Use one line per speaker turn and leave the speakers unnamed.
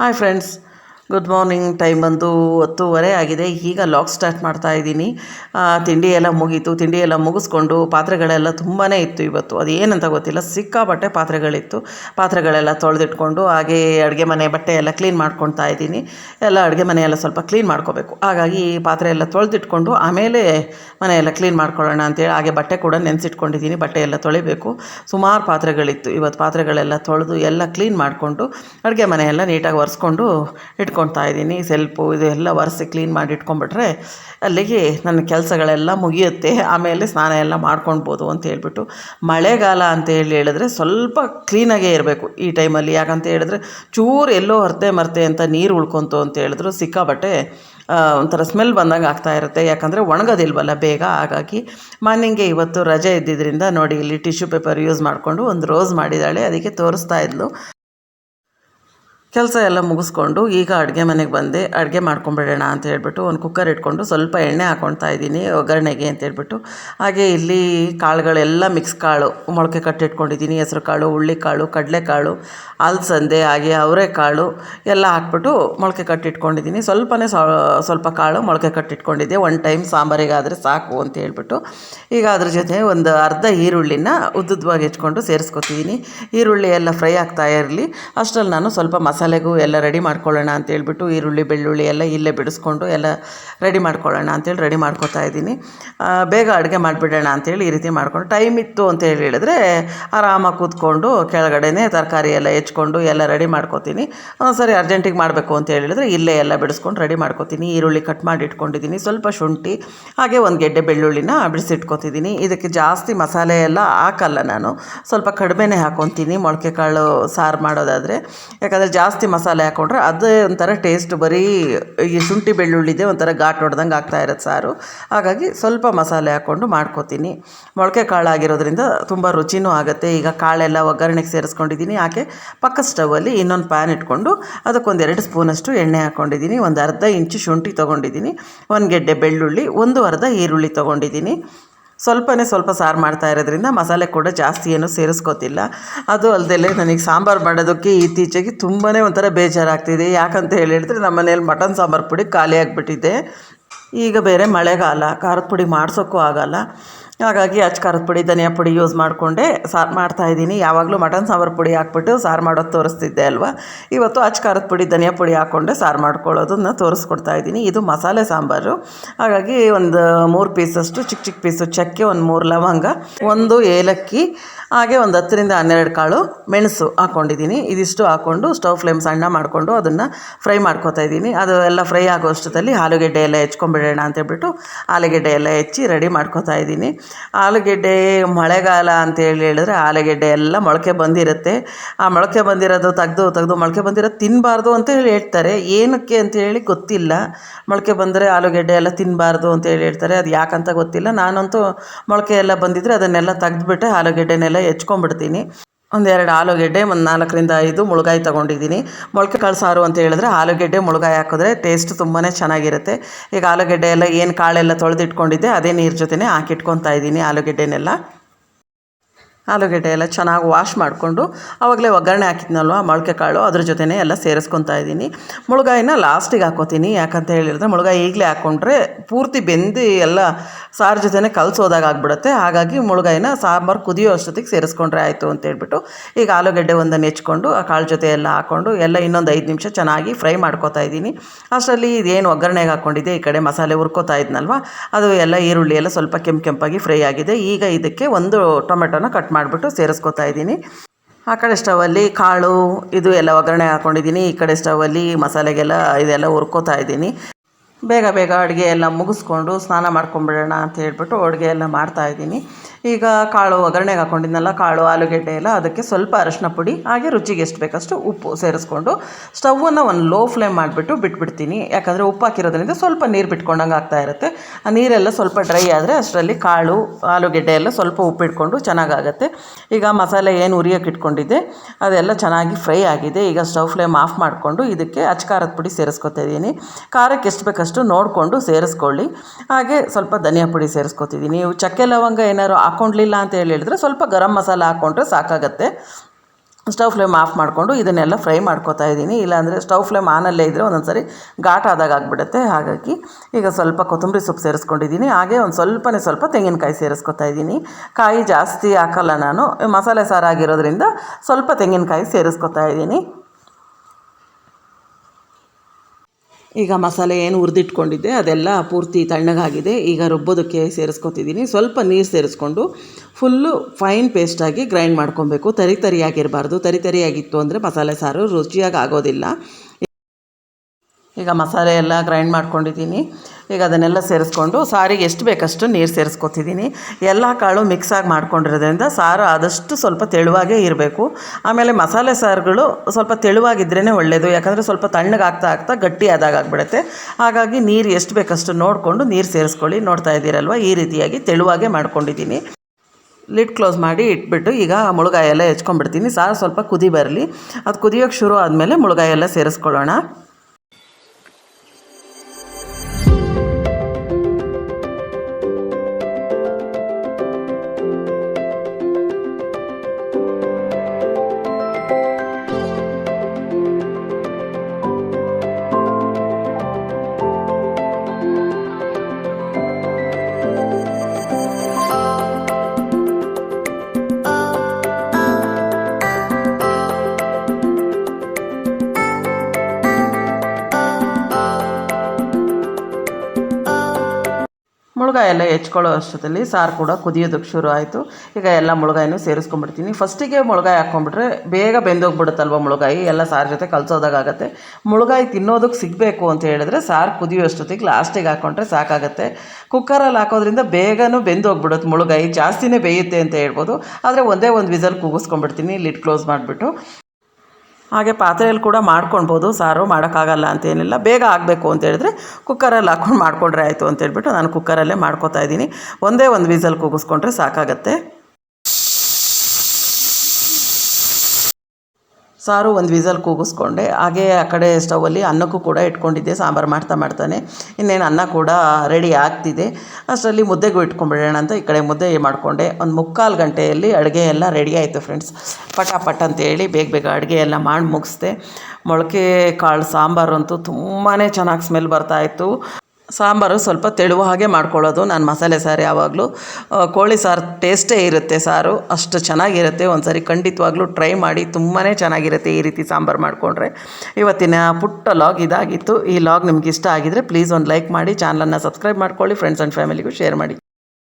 Hi friends good morning time ಬಂದು ಹತ್ತೂವರೆ ಆಗಿದೆ. ಈಗ ಲಾಕ್ ಸ್ಟಾರ್ಟ್ ಮಾಡ್ತಾ ಇದ್ದೀನಿ. ತಿಂಡಿ ಎಲ್ಲ ಮುಗೀತು. ತಿಂಡಿ ಎಲ್ಲ ಮುಗಿಸ್ಕೊಂಡು ಪಾತ್ರೆಗಳೆಲ್ಲ ತುಂಬಾ ಇತ್ತು ಇವತ್ತು. ಅದು ಏನಂತ ಗೊತ್ತಿಲ್ಲ. ಸಿಕ್ಕಾಪಟ್ಟೆ ಪಾತ್ರೆಗಳಿತ್ತು. ಪಾತ್ರೆಗಳೆಲ್ಲ ತೊಳೆದಿಟ್ಕೊಂಡು ಹಾಗೆ ಅಡುಗೆ ಮನೆ ಬಟ್ಟೆ ಎಲ್ಲ ಕ್ಲೀನ್ ಮಾಡ್ಕೊತಾ ಇದ್ದೀನಿ. ಎಲ್ಲ ಅಡುಗೆ ಮನೆಯೆಲ್ಲ ಸ್ವಲ್ಪ ಕ್ಲೀನ್ ಮಾಡ್ಕೋಬೇಕು. ಹಾಗಾಗಿ ಪಾತ್ರೆ ಎಲ್ಲ ತೊಳೆದಿಟ್ಕೊಂಡು ಆಮೇಲೆ ಮನೆಯೆಲ್ಲ ಕ್ಲೀನ್ ಮಾಡ್ಕೊಳ್ಳೋಣ ಅಂತೇಳಿ ಹಾಗೆ ಬಟ್ಟೆ ಕೂಡ ನೆನೆಸಿಟ್ಕೊಂಡಿದ್ದೀನಿ. ಬಟ್ಟೆ ಎಲ್ಲ ತೊಳಿಬೇಕು. ಸುಮಾರು ಪಾತ್ರೆಗಳಿತ್ತು. ಇವತ್ತು ಪಾತ್ರೆಗಳೆಲ್ಲ ತೊಳೆದು ಎಲ್ಲ ಕ್ಲೀನ್ ಮಾಡಿಕೊಂಡು ಅಡುಗೆ ಮನೆಯೆಲ್ಲ ನೀಟಾಗಿ ಒರೆಸ್ಕೊಂಡು ಇಟ್ಕೊಳ್ತಾ ಇದ್ದೀನಿ, ಸೆಲ್ಪು ಇದು ಎಲ್ಲ ಒರೆಸಿ ಕ್ಲೀನ್ ಮಾಡಿ ಇಟ್ಕೊಂಡ್ಬಿಟ್ರೆ ಅಲ್ಲಿಗೆ ನನ್ನ ಕೆಲಸಗಳೆಲ್ಲ ಮುಗಿಯುತ್ತೆ, ಆಮೇಲೆ ಸ್ನಾನ ಎಲ್ಲ ಮಾಡ್ಕೊಳ್ಬೋದು ಅಂತ ಹೇಳ್ಬಿಟ್ಟು ಮಳೆಗಾಲ ಅಂತ ಹೇಳಿ ಹೇಳಿದ್ರೆ ಸ್ವಲ್ಪ ಕ್ಲೀನಾಗೇ ಇರಬೇಕು ಈ ಟೈಮಲ್ಲಿ. ಯಾಕಂತ ಹೇಳಿದ್ರೆ ಚೂರು ಎಲ್ಲೋ ಹರ್ತೆ ಮರ್ತೆ ಅಂತ ನೀರು ಉಳ್ಕೊಂತು ಅಂತ ಹೇಳಿದ್ರು ಸಿಕ್ಕಾಬಟ್ಟೆ ಒಂಥರ ಸ್ಮೆಲ್ ಬಂದಂಗೆ ಆಗ್ತಾ ಇರುತ್ತೆ. ಯಾಕಂದರೆ ಒಣಗೋದಿಲ್ವಲ್ಲ ಬೇಗ, ಹಾಗಾಗಿ ಮಾರ್ನಿಂಗೆ ಇವತ್ತು ರಜೆ ಇದ್ದಿದ್ದರಿಂದ ನೋಡಿ ಇಲ್ಲಿ ಟಿಶ್ಯೂ ಪೇಪರ್ ಯೂಸ್ ಮಾಡಿಕೊಂಡು ಒಂದು ರೋಸ್ ಮಾಡಿದ್ದಾಳೆ, ಅದಕ್ಕೆ ತೋರಿಸ್ತಾ ಇದ್ಲು. ಕೆಲಸ ಎಲ್ಲ ಮುಗಿಸ್ಕೊಂಡು ಈಗ ಅಡುಗೆ ಮನೆಗೆ ಬಂದೆ, ಅಡುಗೆ ಮಾಡ್ಕೊಂಬಿಡೋಣ ಅಂತ ಹೇಳ್ಬಿಟ್ಟು ಒಂದು ಕುಕ್ಕರ್ ಇಟ್ಕೊಂಡು ಸ್ವಲ್ಪ ಎಣ್ಣೆ ಹಾಕ್ಕೊಳ್ತಾ ಇದ್ದೀನಿ, ಒಗ್ಗರಣೆಗೆ ಅಂತ ಹೇಳ್ಬಿಟ್ಟು. ಹಾಗೆ ಇಲ್ಲಿ ಕಾಳುಗಳೆಲ್ಲ ಮಿಕ್ಸ್ ಕಾಳು, ಮೊಳಕೆ ಕಟ್ಟಿಟ್ಕೊಂಡಿದ್ದೀನಿ ಹೆಸರು ಕಾಳು ಹುಳ್ಳಿಕಾಳು ಕಡಲೆಕಾಳು ಅಲಸಂದೆ ಹಾಗೆ ಅವರೆಕಾಳು ಎಲ್ಲ ಹಾಕ್ಬಿಟ್ಟು ಮೊಳಕೆ ಕಟ್ಟಿಟ್ಕೊಂಡಿದ್ದೀನಿ ಸ್ವಲ್ಪನೇ ಸ್ವಲ್ಪ ಕಾಳು ಮೊಳಕೆ ಕಟ್ಟಿಟ್ಕೊಂಡಿದ್ದೆ ಒನ್ ಟೈಮ್ ಸಾಂಬಾರಿಗಾದರೆ ಸಾಕು ಅಂತ ಹೇಳ್ಬಿಟ್ಟು. ಈಗ ಅದ್ರ ಜೊತೆ ಒಂದು ಅರ್ಧ ಈರುಳ್ಳಿನ ಉದ್ದುದ್ದವಾಗಿ ಹೆಚ್ಕೊಂಡು ಸೇರಿಸ್ಕೊತಿದ್ದೀನಿ. ಈರುಳ್ಳಿ ಎಲ್ಲ ಫ್ರೈ ಆಗ್ತಾ ಇರಲಿ. ಅಷ್ಟರಲ್ಲಿ ನಾನು ಸ್ವಲ್ಪ ಮಸಾಲೆಗೂ ಎಲ್ಲ ರೆಡಿ ಮಾಡ್ಕೊಳ್ಳೋಣ ಅಂತ ಹೇಳ್ಬಿಟ್ಟು ಈರುಳ್ಳಿ, ಬೆಳ್ಳುಳ್ಳಿ ಎಲ್ಲ ಇಲ್ಲೇ ಬಿಡಿಸ್ಕೊಂಡು ಎಲ್ಲ ರೆಡಿ ಮಾಡ್ಕೊಳ್ಳೋಣ ಅಂತೇಳಿ ರೆಡಿ ಮಾಡ್ಕೊತಾ ಇದ್ದೀನಿ. ಬೇಗ ಅಡುಗೆ ಮಾಡಿಬಿಡೋಣ ಅಂತೇಳಿ ಈ ರೀತಿ ಮಾಡ್ಕೊಂಡು ಟೈಮ್ ಇತ್ತು ಅಂತ ಹೇಳಿ ಹೇಳಿದ್ರೆ ಆರಾಮಾಗಿ ಕೂತ್ಕೊಂಡು ಕೆಳಗಡೆನೇ ತರಕಾರಿ ಎಲ್ಲ ಹೆಚ್ಕೊಂಡು ಎಲ್ಲ ರೆಡಿ ಮಾಡ್ಕೊತೀನಿ. ಸರಿ ಅರ್ಜೆಂಟಿಗೆ ಮಾಡಬೇಕು ಅಂತ ಹೇಳಿದ್ರೆ ಇಲ್ಲೇ ಎಲ್ಲ ಬಿಡಿಸ್ಕೊಂಡು ರೆಡಿ ಮಾಡ್ಕೋತೀನಿ. ಈರುಳ್ಳಿ ಕಟ್ ಮಾಡಿ ಇಟ್ಕೊಂಡಿದ್ದೀನಿ. ಸ್ವಲ್ಪ ಶುಂಠಿ, ಹಾಗೆ ಒಂದು ಗೆಡ್ಡೆ ಬೆಳ್ಳುಳ್ಳಿನ ಬಿಡಿಸಿಟ್ಕೊತಿದ್ದೀನಿ. ಇದಕ್ಕೆ ಜಾಸ್ತಿ ಮಸಾಲೆ ಎಲ್ಲ ಹಾಕಲ್ಲ ನಾನು. ಸ್ವಲ್ಪ ಕಡಿಮೆನೇ ಹಾಕ್ಕೊತೀನಿ ಮೊಳಕೆ ಕಾಳು ಸಾರು ಮಾಡೋದಾದರೆ. ಯಾಕಂದರೆ ಜಾಸ್ತಿ ಮಸಾಲೆ ಹಾಕ್ಕೊಂಡ್ರೆ ಅದೇ ಒಂಥರ ಟೇಸ್ಟ್ ಬರೀ ಈ ಶುಂಠಿ ಬೆಳ್ಳುಳ್ಳಿದೆ ಒಂಥರ ಘಾಟ್ ಹೊಡೆದಂಗೆ ಆಗ್ತಾ ಇರೋದು ಸಾರು. ಹಾಗಾಗಿ ಸ್ವಲ್ಪ ಮಸಾಲೆ ಹಾಕ್ಕೊಂಡು ಮಾಡ್ಕೋತೀನಿ. ಮೊಳಕೆ ಕಾಳು ಆಗಿರೋದ್ರಿಂದ ತುಂಬ ರುಚಿನೂ ಆಗುತ್ತೆ. ಈಗ ಕಾಳೆಲ್ಲ ಒಗ್ಗರಣೆಗೆ ಸೇರಿಸ್ಕೊಂಡಿದ್ದೀನಿ. ಹಾಗೆ ಪಕ್ಕ ಸ್ಟವಲ್ಲಿ ಇನ್ನೊಂದು ಪ್ಯಾನ್ ಇಟ್ಕೊಂಡು ಅದಕ್ಕೊಂದು ಎರಡು ಸ್ಪೂನಷ್ಟು ಎಣ್ಣೆ ಹಾಕ್ಕೊಂಡಿದ್ದೀನಿ ಒಂದು ಅರ್ಧ ಇಂಚು ಶುಂಠಿ ತೊಗೊಂಡಿದ್ದೀನಿ. ಒಂದು ಗೆಡ್ಡೆ ಬೆಳ್ಳುಳ್ಳಿ, ಒಂದು ಅರ್ಧ ಈರುಳ್ಳಿ ತೊಗೊಂಡಿದ್ದೀನಿ. ಸ್ವಲ್ಪನೇ ಸ್ವಲ್ಪ ಸಾರು ಮಾಡ್ತಾ ಇರೋದ್ರಿಂದ ಮಸಾಲೆ ಕೂಡ ಜಾಸ್ತಿ ಏನು ಸೇರಿಸ್ಕೋತಿಲ್ಲ. ಅದು ಅಲ್ಲದೆ ನನಗೆ ಸಾಂಬಾರು ಮಾಡೋದಕ್ಕೆ ಇತ್ತೀಚೆಗೆ ತುಂಬಾ ಒಂಥರ ಬೇಜಾರಾಗ್ತಿದೆ. ಯಾಕಂತ ಹೇಳಿ ಹೇಳಿದ್ರೆ ನಮ್ಮ ಮನೇಲಿ ಮಟನ್ ಸಾಂಬಾರು ಪುಡಿ ಖಾಲಿ ಆಗಿಬಿಟ್ಟಿದೆ. ಈಗ ಬೇರೆ ಮಳೆಗಾಲ, ಖಾರದ ಪುಡಿ ಮಾಡಿಸೋಕ್ಕೂ ಆಗಲ್ಲ. ಹಾಗಾಗಿ ಅಚ್ಚ ಖಾರದ ಪುಡಿ, ಧನಿಯಾ ಪುಡಿ ಯೂಸ್ ಮಾಡಿಕೊಂಡೆ. ಸಾರು ಮಾಡ್ತಾಯಿದ್ದೀನಿ ಯಾವಾಗಲೂ ಮಟನ್ ಸಾಂಬಾರು ಪುಡಿ ಹಾಕ್ಬಿಟ್ಟು ಸಾರು ಮಾಡೋದು ತೋರಿಸ್ತಿದ್ದೆ ಅಲ್ವಾ? ಇವತ್ತು ಅಚ್ಚ ಖಾರದ ಪುಡಿ, ಧನಿಯಾ ಪುಡಿ ಹಾಕ್ಕೊಂಡೆ ಸಾರು ಮಾಡ್ಕೊಳ್ಳೋದನ್ನ ತೋರಿಸ್ಕೊಡ್ತಾ ಇದ್ದೀನಿ. ಇದು ಮಸಾಲೆ ಸಾಂಬಾರು. ಹಾಗಾಗಿ ಒಂದು ಮೂರು ಪೀಸಷ್ಟು ಚಿಕ್ಕ ಚಿಕ್ಕ ಪೀಸು ಚಕ್ಕೆ, ಒಂದು ಮೂರು ಲವಂಗ, ಒಂದು ಏಲಕ್ಕಿ, ಹಾಗೆ ಒಂದು ಹತ್ತರಿಂದ ಹನ್ನೆರಡು ಕಾಳು ಮೆಣಸು ಹಾಕ್ಕೊಂಡಿದ್ದೀನಿ ಇದಿಷ್ಟು ಹಾಕ್ಕೊಂಡು ಸ್ಟವ್ ಫ್ಲೇಮ್ ಸಣ್ಣ ಮಾಡಿಕೊಂಡು ಅದನ್ನು ಫ್ರೈ ಮಾಡ್ಕೊತಾ ಇದ್ದೀನಿ. ಅದು ಎಲ್ಲ ಫ್ರೈ ಆಗೋ ಅಷ್ಟದಲ್ಲಿ ಆಲೂಗೆಡ್ಡೆ ಎಲ್ಲ ಹೆಚ್ಕೊಂಡ್ಬಿಡೋಣ ಅಂತೇಳ್ಬಿಟ್ಟು ಆಲೂಗೆಡ್ಡೆ ಎಲ್ಲ ಹೆಚ್ಚಿ ರೆಡಿ ಮಾಡ್ಕೊತಾ ಇದ್ದೀನಿ. ಆಲೂಗೆಡ್ಡೆ, ಮಳೆಗಾಲ ಅಂತ ಹೇಳಿ ಹೇಳಿದ್ರೆ ಆಲೂಗೆಡ್ಡೆ ಎಲ್ಲ ಮೊಳಕೆ ಬಂದಿರುತ್ತೆ. ಆ ಮೊಳಕೆ ಬಂದಿರೋದು ತೆಗ್ದು ತೆಗ್ದು ಮೊಳಕೆ ಬಂದಿರೋದು ತಿನ್ನಬಾರ್ದು ಅಂತ ಹೇಳಿ ಹೇಳ್ತಾರೆ. ಏನಕ್ಕೆ ಅಂತ ಹೇಳಿ ಗೊತ್ತಿಲ್ಲ. ಮೊಳಕೆ ಬಂದರೆ ಆಲೂಗೆಡ್ಡೆ ಎಲ್ಲ ತಿನ್ನಬಾರ್ದು ಅಂತ ಹೇಳಿ ಹೇಳ್ತಾರೆ. ಅದು ಯಾಕಂತ ಗೊತ್ತಿಲ್ಲ. ನಾನಂತೂ ಮೊಳಕೆ ಎಲ್ಲ ಬಂದಿದ್ದರೆ ಅದನ್ನೆಲ್ಲ ತೆಗೆದುಬಿಟ್ಟು ಆಲೂಗೆಡ್ಡೆನೆಲ್ಲ ಹೆಚ್ಕೊಂಡ್ಬಿಡ್ತೀನಿ. ಒಂದೆರಡು ಆಲೂಗೆಡ್ಡೆ, ಒಂದು ನಾಲ್ಕರಿಂದ ಐದು ಮುಳುಗಾಯಿ ತೊಗೊಂಡಿದ್ದೀನಿ. ಮೊಳಕೆ ಕಾಳು ಸಾರು ಅಂತ ಹೇಳಿದ್ರೆ ಆಲೂಗೆಡ್ಡೆ, ಮುಳುಗಾಯಿ ಹಾಕಿದ್ರೆ ಟೇಸ್ಟ್ ತುಂಬಾ ಚೆನ್ನಾಗಿರುತ್ತೆ. ಈಗ ಆಲೂಗೆಡ್ಡೆ ಎಲ್ಲ ಏನು ಕಾಳೆಲ್ಲ ತೊಳೆದಿಟ್ಕೊಂಡಿದ್ದೆ, ಅದೇ ನೀರು ಜೊತೆನೇ ಹಾಕಿಟ್ಕೊತಾ ಇದ್ದೀನಿ ಆಲೂಗೆಡ್ಡೆನೆಲ್ಲ. ಆಲೂಗೆಡ್ಡೆ ಎಲ್ಲ ಚೆನ್ನಾಗಿ ವಾಶ್ ಮಾಡಿಕೊಂಡು ಆವಾಗಲೇ ಒಗ್ಗರಣೆ ಹಾಕಿದ್ನಲ್ವ, ಮೊಳಕೆ ಕಾಳು, ಅದ್ರ ಜೊತೆನೇ ಎಲ್ಲ ಸೇರಿಸ್ಕೊತಾ ಇದ್ದೀನಿ. ಮುಳುಗಾಯಿನ ಲಾಸ್ಟಿಗೆ ಹಾಕೋತೀನಿ. ಯಾಕಂತ ಹೇಳಿದ್ರೆ ಮುಳುಗಾಯಿ ಈಗಲೇ ಹಾಕ್ಕೊಂಡ್ರೆ ಪೂರ್ತಿ ಬೆಂದು ಎಲ್ಲ ಸಾರು ಜೊತೆನೆ ಕಲಸೋದಾಗ ಆಗ್ಬಿಡುತ್ತೆ. ಹಾಗಾಗಿ ಮುಳುಗಾಯಿನ ಸಾಂಬಾರು ಕುದಿಯೋ ಅಷ್ಟೊತ್ತಿಗೆ ಸೇರಿಸ್ಕೊಂಡ್ರೆ ಆಯಿತು ಅಂತ ಹೇಳ್ಬಿಟ್ಟು ಈಗ ಆಲೂಗೆಡ್ಡೆ ಒಂದನ್ನು ಹೆಚ್ಕೊಂಡು, ಆ ಕಾಳು ಜೊತೆ ಎಲ್ಲ ಹಾಕ್ಕೊಂಡು ಎಲ್ಲ ಇನ್ನೊಂದು ಐದು ನಿಮಿಷ ಚೆನ್ನಾಗಿ ಫ್ರೈ ಮಾಡ್ಕೊತಾ ಇದ್ದೀನಿ. ಅಷ್ಟರಲ್ಲಿ ಇದೇನು ಒಗ್ಗರಣೆಗೆ ಹಾಕ್ಕೊಂಡಿದ್ದೆ ಈ ಕಡೆ ಮಸಾಲೆ ಹುರ್ಕೋತಾ ಇದ್ನಲ್ವ, ಅದು ಎಲ್ಲ ಈರುಳ್ಳಿ ಎಲ್ಲ ಸ್ವಲ್ಪ ಕೆಂಪು ಕೆಂಪಾಗಿ ಫ್ರೈ ಆಗಿದೆ. ಈಗ ಇದಕ್ಕೆ ಒಂದು ಟೊಮೆಟೊನ ಕಟ್ ಮಾಡಿಬಿಟ್ಟು ಸೇರಿಸ್ಕೊತಾ ಇದ್ದೀನಿ. ಆ ಕಡೆ ಸ್ಟವಲ್ಲಿ ಕಾಳು, ಇದು ಎಲ್ಲ ಒಗ್ಗರಣೆ ಹಾಕ್ಕೊಂಡಿದ್ದೀನಿ ಈ ಕಡೆ ಸ್ಟವಲ್ಲಿ ಮಸಾಲೆಗೆಲ್ಲ ಇದೆಲ್ಲ ಹುರ್ಕೋತಾ ಇದ್ದೀನಿ. ಬೇಗ ಬೇಗ ಅಡುಗೆ ಎಲ್ಲ ಮುಗಿಸ್ಕೊಂಡು ಸ್ನಾನ ಮಾಡ್ಕೊಂಬಿಡೋಣ ಅಂತ ಹೇಳ್ಬಿಟ್ಟು ಅಡುಗೆ ಎಲ್ಲ ಮಾಡ್ತಾಯಿದ್ದೀನಿ ಈಗ ಕಾಳು ಒಗ್ಗರಣೆಗೆ ಹಾಕ್ಕೊಂಡಿದ್ನಲ್ಲ ಕಾಳು, ಆಲೂಗೆಡ್ಡೆ ಎಲ್ಲ ಅದಕ್ಕೆ ಸ್ವಲ್ಪ ಅರಶಿನ ಪುಡಿ, ಹಾಗೆ ರುಚಿಗೆ ಎಷ್ಟು ಬೇಕಷ್ಟು ಉಪ್ಪು ಸೇರಿಸ್ಕೊಂಡು ಸ್ಟವನ್ನು ಒಂದು ಲೋ ಫ್ಲೇಮ್ ಮಾಡಿಬಿಟ್ಟು ಬಿಟ್ಬಿಡ್ತೀನಿ. ಯಾಕಂದರೆ ಉಪ್ಪು ಹಾಕಿರೋದ್ರಿಂದ ಸ್ವಲ್ಪ ನೀರು ಬಿಟ್ಕೊಂಡಂಗೆ ಆಗ್ತಾ ಇರುತ್ತೆ. ಆ ನೀರೆಲ್ಲ ಸ್ವಲ್ಪ ಡ್ರೈ ಆದರೆ ಅಷ್ಟರಲ್ಲಿ ಕಾಳು, ಆಲೂಗೆಡ್ಡೆ ಎಲ್ಲ ಸ್ವಲ್ಪ ಉಪ್ಪಿಟ್ಕೊಂಡು ಚೆನ್ನಾಗಾಗತ್ತೆ. ಈಗ ಮಸಾಲೆ ಏನು ಉರಿಯೋಕೆ ಇಟ್ಕೊಂಡಿದ್ದೆ, ಅದೆಲ್ಲ ಚೆನ್ನಾಗಿ ಫ್ರೈ ಆಗಿದೆ. ಈಗ ಸ್ಟವ್ ಫ್ಲೇಮ್ ಆಫ್ ಮಾಡಿಕೊಂಡು ಇದಕ್ಕೆ ಅಚ್ಕಾರದ ಪುಡಿ ಸೇರಿಸ್ಕೊತಾ ಇದ್ದೀನಿ. ಖಾರಕ್ಕೆ ಎಷ್ಟು ಬೇಕಷ್ಟು ನೋಡಿಕೊಂಡು ಸೇರಿಸ್ಕೊಳ್ಳಿ. ಹಾಗೆ ಸ್ವಲ್ಪ ಧನಿಯಾ ಪುಡಿ ಸೇರಿಸ್ಕೊತಿದ್ದೀನಿ. ನೀವು ಚಕ್ಕೆ ಲವಂಗ ಏನಾದ್ರು ಹಾಕ್ಕೊಂಡ್ಲಿಲ್ಲ ಅಂತ ಹೇಳಿ ಹೇಳಿದ್ರೆ ಸ್ವಲ್ಪ ಗರಂ ಮಸಾಲ ಹಾಕ್ಕೊಂಡ್ರೆ ಸಾಕಾಗತ್ತೆ. ಸ್ಟವ್ ಫ್ಲೇಮ್ ಆಫ್ ಮಾಡಿಕೊಂಡು ಇದನ್ನೆಲ್ಲ ಫ್ರೈ ಮಾಡ್ಕೋತಾ ಇದ್ದೀನಿ. ಇಲ್ಲಾಂದರೆ ಸ್ಟವ್ ಫ್ಲೇಮ್ ಆನಲ್ಲೇ ಇದ್ದರೆ ಒಂದೊಂದು ಸರಿ ಘಾಟ್ ಆದಾಗ ಆಗಿಬಿಡುತ್ತೆ. ಹಾಗಾಗಿ ಈಗ ಸ್ವಲ್ಪ ಕೊತ್ತಂಬರಿ ಸೊಪ್ಪು ಸೇರಿಸ್ಕೊಂಡಿದ್ದೀನಿ. ಹಾಗೆ ಒಂದು ಸ್ವಲ್ಪನೇ ಸ್ವಲ್ಪ ತೆಂಗಿನಕಾಯಿ ಸೇರಿಸ್ಕೊತಾ ಇದ್ದೀನಿ. ಕಾಯಿ ಜಾಸ್ತಿ ಹಾಕಲ್ಲ ನಾನು. ಮಸಾಲೆ ಸಾರಾಗಿರೋದ್ರಿಂದ ಸ್ವಲ್ಪ ತೆಂಗಿನಕಾಯಿ ಸೇರಿಸ್ಕೊತಾ ಇದ್ದೀನಿ. ಈಗ ಮಸಾಲೆ ಏನು ಹುರಿದಿಟ್ಕೊಂಡಿದ್ದೆ, ಅದೆಲ್ಲ ಪೂರ್ತಿ ತಣ್ಣಗಾಗಿದೆ. ಈಗ ರುಬ್ಬೋದಕ್ಕೆ ಸೇರಿಸ್ಕೊತಿದ್ದೀನಿ ಸ್ವಲ್ಪ ನೀರು ಸೇರಿಸ್ಕೊಂಡು ಫುಲ್ಲು ಫೈನ್ ಪೇಸ್ಟಾಗಿ ಗ್ರೈಂಡ್ ಮಾಡ್ಕೊಬೇಕು. ತರಿ ತರಿಯಾಗಿರಬಾರ್ದು. ತರಿ ತರಿಯಾಗಿತ್ತು ಅಂದರೆ ಮಸಾಲೆ ಸಾರು ರುಚಿಯಾಗಿ ಆಗೋದಿಲ್ಲ. ಈಗ ಮಸಾಲೆ ಎಲ್ಲ ಗ್ರೈಂಡ್ ಮಾಡ್ಕೊಂಡಿದ್ದೀನಿ. ಈಗ ಅದನ್ನೆಲ್ಲ ಸೇರಿಸ್ಕೊಂಡು ಸಾರಿಗೆ ಎಷ್ಟು ಬೇಕಷ್ಟು ನೀರು ಸೇರಿಸ್ಕೊತಿದ್ದೀನಿ. ಎಲ್ಲ ಕಾಳು ಮಿಕ್ಸಾಗಿ ಮಾಡ್ಕೊಂಡಿರೋದ್ರಿಂದ ಸಾರು ಆದಷ್ಟು ಸ್ವಲ್ಪ ತೆಳುವಾಗೇ ಇರಬೇಕು. ಆಮೇಲೆ ಮಸಾಲೆ ಸಾರುಗಳು ಸ್ವಲ್ಪ ತೆಳುವಾಗಿದ್ರೇ ಒಳ್ಳೆಯದು ಯಾಕಂದರೆ ಸ್ವಲ್ಪ ತಣ್ಣಗಾಗ್ತಾ ಆಗ್ತಾ ಗಟ್ಟಿ ಆದಾಗ ಆಗಿಬಿಡುತ್ತೆ. ಹಾಗಾಗಿ ನೀರು ಎಷ್ಟು ಬೇಕಷ್ಟು ನೋಡಿಕೊಂಡು ನೀರು ಸೇರಿಸ್ಕೊಳ್ಳಿ. ನೋಡ್ತಾ ಇದ್ದೀರಲ್ವ? ಈ ರೀತಿಯಾಗಿ ತೆಳುವಾಗೇ ಮಾಡ್ಕೊಂಡಿದ್ದೀನಿ. ಲಿಡ್ ಕ್ಲೋಸ್ ಮಾಡಿ ಇಟ್ಬಿಟ್ಟು ಈಗ ಮುಳುಗಾಯಿ ಎಲ್ಲ ಹೆಚ್ಕೊಂಡ್ಬಿಡ್ತೀನಿ. ಸಾರು ಸ್ವಲ್ಪ ಕುದಿ ಬರಲಿ. ಅದು ಕುದಿಯೋಕ್ಕೆ ಶುರು ಆದಮೇಲೆ ಮುಳುಗಾಯಿ ಎಲ್ಲ ಸೇರಿಸ್ಕೊಳ್ಳೋಣ. ಮುಳುಗಾಯಿ ಎಲ್ಲ ಹೆಚ್ಕೊಳ್ಳೋ ಅಷ್ಟೊತ್ತಲ್ಲಿ ಸಾರು ಕೂಡ ಕುದಿಯೋದಕ್ಕೆ ಶುರು ಆಯಿತು. ಈಗ ಎಲ್ಲ ಮುಳುಗಾಯಿನೂ ಸೇರಿಸ್ಕೊಂಡ್ಬಿಡ್ತೀನಿ. ಫಸ್ಟಿಗೆ ಮುಳುಗಾಯಿ ಹಾಕ್ಕೊಂಡ್ಬಿಟ್ರೆ ಬೇಗ ಬೆಂದೋಗ್ಬಿಡುತ್ತಲ್ವ ಮುಳುಗಾಯಿ? ಎಲ್ಲ ಸಾರು ಜೊತೆ ಕಲಸೋದಾಗತ್ತೆ ಮುಳುಗಾಯಿ ತಿನ್ನೋದಕ್ಕೆ ಸಿಗಬೇಕು ಅಂತ ಹೇಳಿದ್ರೆ ಸಾರು ಕುದಿಯೋ ಅಷ್ಟೊತ್ತಿಗೆ ಲಾಸ್ಟಿಗೆ ಹಾಕ್ಕೊಂಡ್ರೆ ಸಾಕಾಗುತ್ತೆ. ಕುಕ್ಕರಲ್ಲಿ ಹಾಕೋದ್ರಿಂದ ಬೇಗನೂ ಬೆಂದೋಗ್ಬಿಡುತ್ತೆ ಮುಳುಗಾಯಿ. ಜಾಸ್ತಿನೇ ಬೇಯುತ್ತೆ ಅಂತ ಹೇಳ್ಬೋದು. ಆದರೆ ಒಂದೇ ಒಂದು ವಿಸಲ್ ಕೂಗಿಸ್ಕೊಂಡ್ಬಿಡ್ತೀನಿ. ಲಿಡ್ ಕ್ಲೋಸ್ ಮಾಡಿಬಿಟ್ಟು. ಹಾಗೆ ಪಾತ್ರೆಯಲ್ಲಿ ಕೂಡ ಮಾಡ್ಕೊಳ್ಬೋದು. ಸಾರು ಮಾಡೋಕ್ಕಾಗಲ್ಲ ಅಂತೇನಿಲ್ಲ ಬೇಗ ಆಗಬೇಕು ಅಂತ ಹೇಳಿದ್ರೆ ಕುಕ್ಕರಲ್ಲಿ ಹಾಕ್ಕೊಂಡು ಮಾಡಿಕೊಂಡ್ರೆ ಆಯಿತು ಅಂತ ಹೇಳ್ಬಿಟ್ಟು ನಾನು ಕುಕ್ಕರಲ್ಲೇ ಮಾಡ್ಕೋತಾ ಇದ್ದೀನಿ. ಒಂದೇ ಒಂದು ವಿಸಲ್ ಕೂಗಿಸ್ಕೊಂಡ್ರೆ ಸಾಕಾಗತ್ತೆ. ಸಾರು ಒಂದು ವಿಸಲ್ ಕೂಗಿಸ್ಕೊಂಡೆ. ಹಾಗೆ ಆ ಕಡೆ ಸ್ಟವಲ್ಲಿ ಅನ್ನಕ್ಕೂ ಕೂಡ ಇಟ್ಕೊಂಡಿದ್ದೆ. ಸಾಂಬಾರು ಮಾಡ್ತಾ ಮಾಡ್ತಾನೆ. ಇನ್ನೇನು ಅನ್ನ ಕೂಡ ರೆಡಿ ಆಗ್ತಿದೆ. ಅಷ್ಟರಲ್ಲಿ ಮುದ್ದೆಗೂ ಇಟ್ಕೊಂಡ್ಬಿಡೋಣ ಅಂತ ಈ ಕಡೆ ಮುದ್ದೆ ಮಾಡಿಕೊಂಡೆ. ಒಂದು ಮುಕ್ಕಾಲು ಗಂಟೆಯಲ್ಲಿ ಅಡುಗೆ ಎಲ್ಲ ರೆಡಿ ಆಯಿತು ಫ್ರೆಂಡ್ಸ್ ಪಟ ಪಟ ಅಂತೇಳಿ ಬೇಗ ಬೇಗ ಅಡುಗೆ ಎಲ್ಲ ಮಾಡಿ ಮುಗಿಸ್ದೆ. ಮೊಳಕೆ ಕಾಳು ಸಾಂಬಾರು ಅಂತೂ ತುಂಬಾ ಚೆನ್ನಾಗಿ ಸ್ಮೆಲ್ ಬರ್ತಾಯಿತ್ತು ಸಾಂಬಾರು ಸ್ವಲ್ಪ ತೆಳುವ ಹಾಗೆ ಮಾಡ್ಕೊಳ್ಳೋದು. ನಾನು ಮಸಾಲೆ ಸಾರು ಯಾವಾಗಲೂ ಕೋಳಿ ಸಾರು ಟೇಸ್ಟೇ ಇರುತ್ತೆ ಸಾರು. ಅಷ್ಟು ಚೆನ್ನಾಗಿರುತ್ತೆ. ಒಂದು ಸಾರಿ ಖಂಡಿತವಾಗ್ಲೂ ಟ್ರೈ ಮಾಡಿ ತುಂಬಾ ಚೆನ್ನಾಗಿರುತ್ತೆ ಈ ರೀತಿ ಸಾಂಬಾರು ಮಾಡಿಕೊಂಡ್ರೆ. ಇವತ್ತಿನ ಪುಟ್ಟ ಲಾಗ್ ಇದಾಗಿತ್ತು. ಈ ಲಾಗ್ ನಿಮ್ಗೆ ಇಷ್ಟ ಆಗಿದರೆ ಪ್ಲೀಸ್ ಒಂದು ಲೈಕ್ ಮಾಡಿ ಚಾನಲನ್ನು ಸಬ್ಸ್ಕ್ರೈಬ್ ಮಾಡ್ಕೊಳ್ಳಿ. ಫ್ರೆಂಡ್ಸ್ ಆ್ಯಂಡ್ ಫ್ಯಾಮಿಲಿಗೂ ಶೇರ್ ಮಾಡಿ.